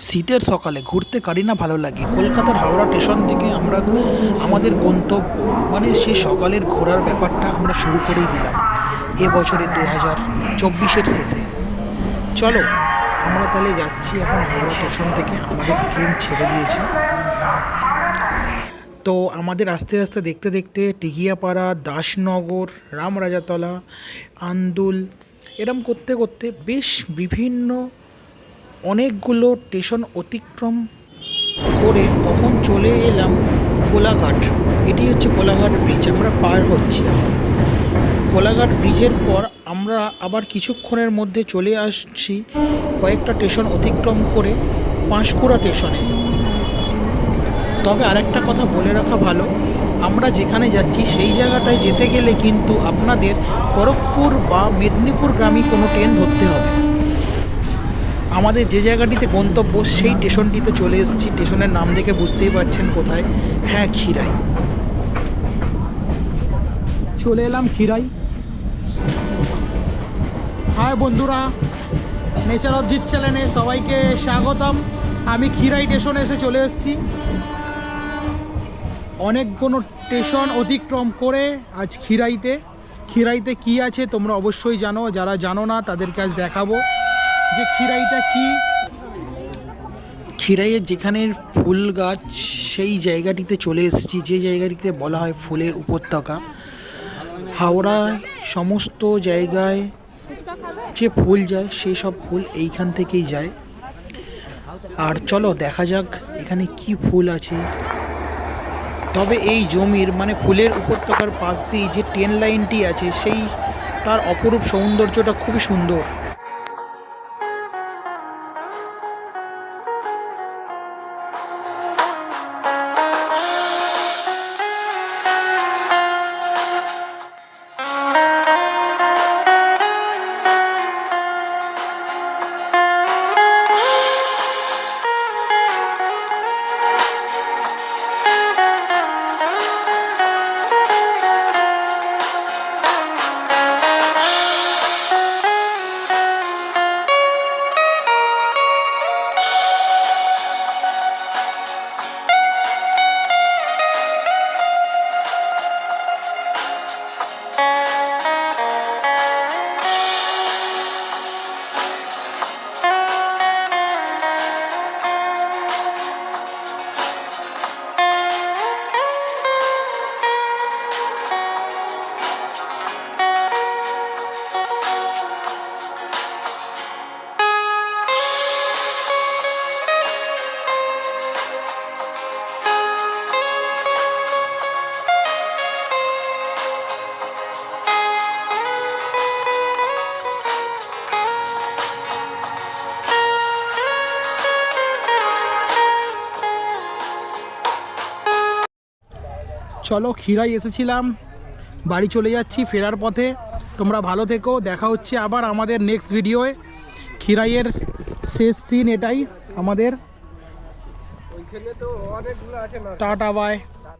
শীতের সকালে ঘুরতে কারি না ভালো লাগে। কলকাতার হাওড়া স্টেশন থেকে আমরা আমাদের গন্তব্য মানে সেই সকালের ঘোরার ব্যাপারটা আমরা শুরু করেই দিলাম। এ বছরের দু হাজার চব্বিশের শেষে। চলো, আমরা তাহলে যাচ্ছি এখন হাওড়া স্টেশন থেকে, আমাদের ট্রেন ছেড়ে দিয়েছে। তো আমাদের আস্তে আস্তে দেখতে দেখতে টিকিয়াপাড়া, দাসনগর, রামরাজাতলা, আন্দুল, এরম করতে করতে বেশ বিভিন্ন অনেকগুলো স্টেশন অতিক্রম করে কখন চলে এলাম কোলাঘাট। এটি হচ্ছে কোলাঘাট ব্রিজ, আমরা পার হচ্ছি এখন। কোলাঘাট ব্রিজের পর আমরা আবার কিছুক্ষণের মধ্যে চলে আসছি কয়েকটা স্টেশন অতিক্রম করে পাঁশকুড়া স্টেশনে। তবে আরেকটা কথা বলে রাখা ভালো, আমরা যেখানে যাচ্ছি সেই জায়গাটায় যেতে গেলে কিন্তু আপনাদের খড়গপুর বা মেদিনীপুর গ্রামে কোনো ট্রেন ধরতে হবে। আমাদের যে জায়গাটিতে গন্তব্য, সেই স্টেশনটিতে চলে এসেছি। স্টেশনের নাম দেখে বুঝতেই পারছেন কোথায়? হ্যাঁ ক্ষীরাই। চলে এলাম ক্ষীরাই। হাই বন্ধুরা, নেচার অফ জিৎ চ্যানেলে সবাইকে স্বাগতম। আমি ক্ষীরাই স্টেশনে এসে চলে এসেছি। অনেক অনেকগুলো স্টেশন অতিক্রম করে আজ ক্ষীরাইতে। ক্ষীরাইতে কি আছে তোমরা অবশ্যই জানো। যারা জানো না, তাদেরকে আজ দেখাবো। যে ক্ষীরাইটা কি? ক্ষীরাইয়ের যেখানে ফুল গাছ, সেই জায়গাটিতে চলে এসেছি। যে জায়গাটিতে বলা হয় ফুলের উপত্যকা। হাওড়ায় সমস্ত জায়গায় যে ফুল যায়, সেই সব ফুল এইখান থেকেই যায়। আর চলো দেখা যাক এখানে কি ফুল আছে। তবে এই জমির মানে ফুলের উপত্যকার পাশ দিয়ে যে ট্রেন লাইনটি আছে, সেই, তার অপরূপ সৌন্দর্যটা খুবই সুন্দর। চলো ক্ষীরাই এসেছিলাম। বাড়ি চলে যাচ্ছি ফেরার পথে। তোমরা ভালো থেকো দেখা হচ্ছে আবার আমাদের নেক্সট ভিডিওয়ে ক্ষীরাইয়ের শেষ সিন এটাই আমাদের। Tata bye